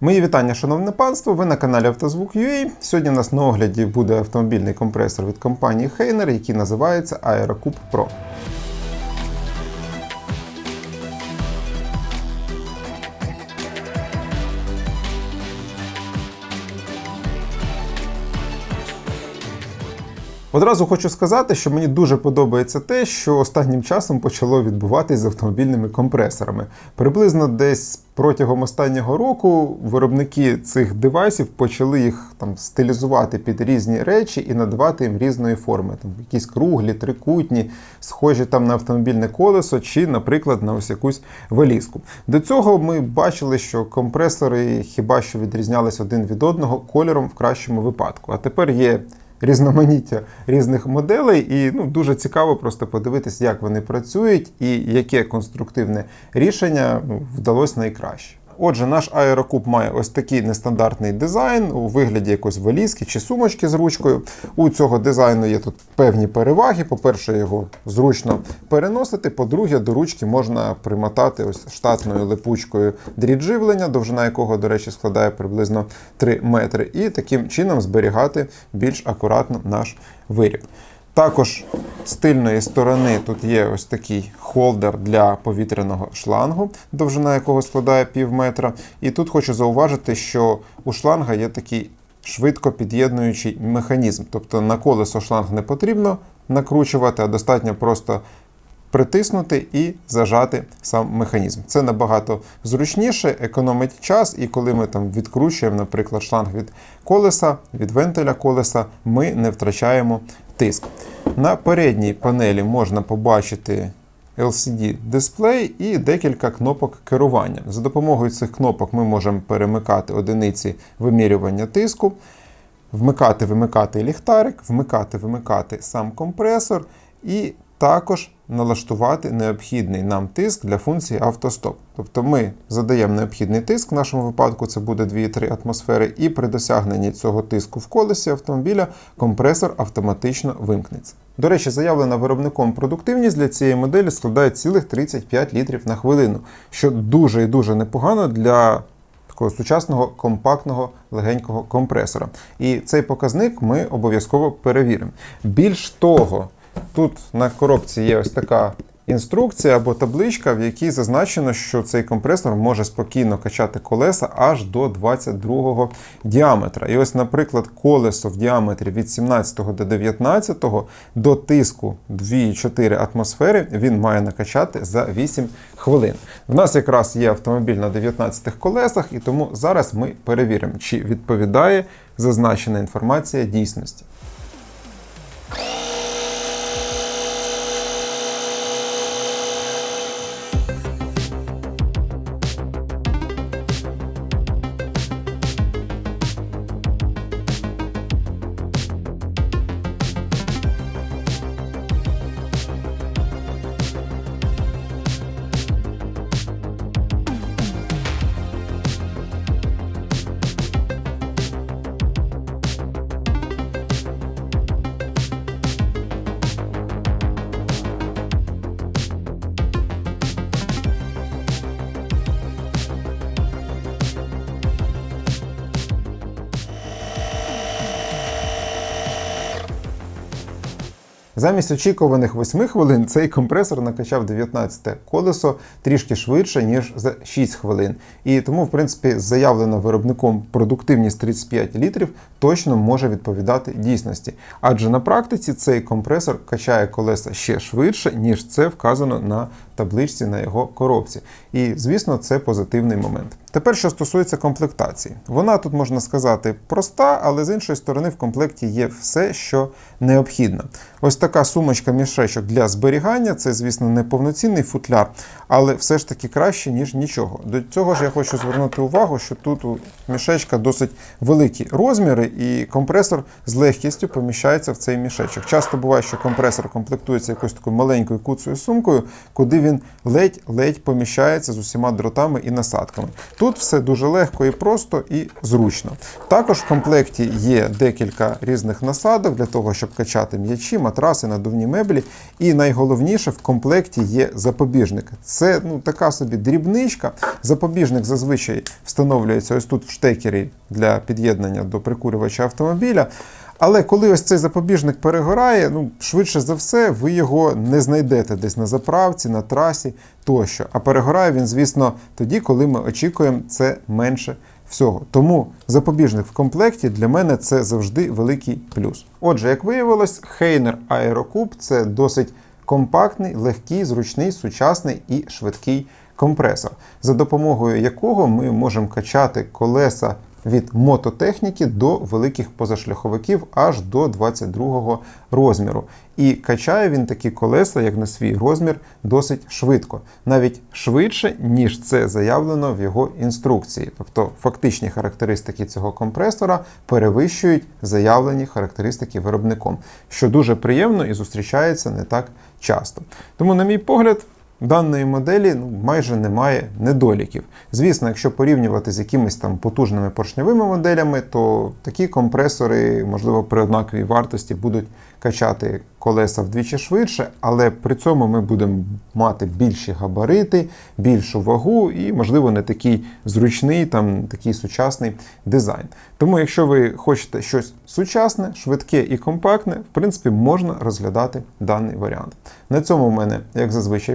Мої вітання, шановне панство. Ви на каналі Автозвук.ua. Сьогодні у нас на огляді буде автомобільний компресор від компанії Heiner, який називається AeroCube Pro. Одразу хочу сказати, що мені дуже подобається те, що останнім часом почало відбуватись з автомобільними компресорами. Приблизно десь протягом останнього року виробники цих девайсів почали їх там стилізувати під різні речі і надавати їм різної форми. Там якісь круглі, трикутні, схожі там на автомобільне колесо, чи, наприклад, на ось якусь валізку. До цього ми бачили, що компресори хіба що відрізнялись один від одного кольором в кращому випадку. А тепер є різноманіття різних моделей, і ну, дуже цікаво просто подивитися, як вони працюють і яке конструктивне рішення ну, вдалося найкраще. Отже, наш аерокуб має ось такий нестандартний дизайн у вигляді якоїсь валізки чи сумочки з ручкою. У цього дизайну є тут певні переваги. По-перше, його зручно переносити. По-друге, до ручки можна примотати ось штатною липучкою дріт живлення, довжина якого, до речі, складає приблизно 3 метри, і таким чином зберігати більш акуратно наш виріб. Також з тильної сторони тут є ось такий холдер для повітряного шлангу, довжина якого складає пів метра. І тут хочу зауважити, що у шланга є такий швидко під'єднуючий механізм. Тобто на колесо шланг не потрібно накручувати, а достатньо просто притиснути і зажати сам механізм. Це набагато зручніше, економить час, і коли ми там відкручуємо, наприклад, шланг від колеса, від вентиля колеса, ми не втрачаємо тиск. На передній панелі можна побачити LCD-дисплей і декілька кнопок керування. За допомогою цих кнопок ми можемо перемикати одиниці вимірювання тиску, вмикати-вимикати ліхтарик, вмикати-вимикати сам компресор і також налаштувати необхідний нам тиск для функції автостоп. Тобто ми задаємо необхідний тиск, в нашому випадку це буде 2,3 атмосфери, і при досягненні цього тиску в колесі автомобіля компресор автоматично вимкнеться. До речі, заявлена виробником продуктивність для цієї моделі складає цілих 35 літрів на хвилину, що дуже і дуже непогано для такого сучасного компактного легенького компресора. І цей показник ми обов'язково перевіримо. Більш того, Тут на коробці є ось така інструкція або табличка, в якій зазначено, що цей компресор може спокійно качати колеса аж до 22 діаметра. І ось, наприклад, колесо в діаметрі від 17 до 19 до тиску 2,4 атмосфери він має накачати за 8 хвилин. В нас якраз є автомобіль на 19 колесах, і тому зараз ми перевіримо, чи відповідає зазначена інформація дійсності. Замість очікуваних 8 хвилин цей компресор накачав 19 колесо трішки швидше, ніж за 6 хвилин. І тому, в принципі, заявлена виробником продуктивність 35 літрів точно може відповідати дійсності. Адже на практиці цей компресор качає колеса ще швидше, ніж це вказано на табличці на його коробці. І, звісно, це позитивний момент. Тепер, що стосується комплектації, вона тут можна сказати проста, але з іншої сторони в комплекті є все, що необхідно. Ось така сумочка мішечок для зберігання. Це, звісно, не повноцінний футляр, але все ж таки краще, ніж нічого. До цього ж я хочу звернути увагу, що тут у мішечка досить великі розміри, і компресор з легкістю поміщається в цей мішечок. Часто буває, що компресор комплектується якоюсь такою маленькою куцею сумкою, куди він він ледь-ледь поміщається з усіма дротами і насадками. Тут все дуже легко і просто і зручно. Також в комплекті є декілька різних насадок для того, щоб качати м'ячі, матраси, надувні меблі. І найголовніше в комплекті є запобіжник. Це ну, така собі дрібничка. Запобіжник зазвичай встановлюється ось тут в штекері для під'єднання до прикурювача автомобіля. Але коли ось цей запобіжник перегорає, ну швидше за все, ви його не знайдете десь на заправці, на трасі тощо. А перегорає він, звісно, тоді, коли ми очікуємо це менше всього. Тому запобіжник в комплекті для мене це завжди великий плюс. Отже, як виявилось, Heiner Aerocube – це досить компактний, легкий, зручний, сучасний і швидкий компресор, за допомогою якого ми можемо качати колеса від мототехніки до великих позашляховиків аж до 22 розміру. І качає він такі колеса, як на свій розмір, досить швидко, навіть швидше, ніж це заявлено в його інструкції. Тобто фактичні характеристики цього компресора перевищують заявлені характеристики виробником, що дуже приємно і зустрічається не так часто. Тому, на мій погляд, даної моделі ну, майже немає недоліків. Звісно, якщо порівнювати з якимись там потужними поршневими моделями, то такі компресори, можливо, при однаковій вартості будуть качати колеса вдвічі швидше, але при цьому ми будемо мати більші габарити, більшу вагу і, можливо, не такий зручний, там такий сучасний дизайн. Тому, якщо ви хочете щось сучасне, швидке і компактне, в принципі, можна розглядати даний варіант. На цьому в мене, як зазвичай,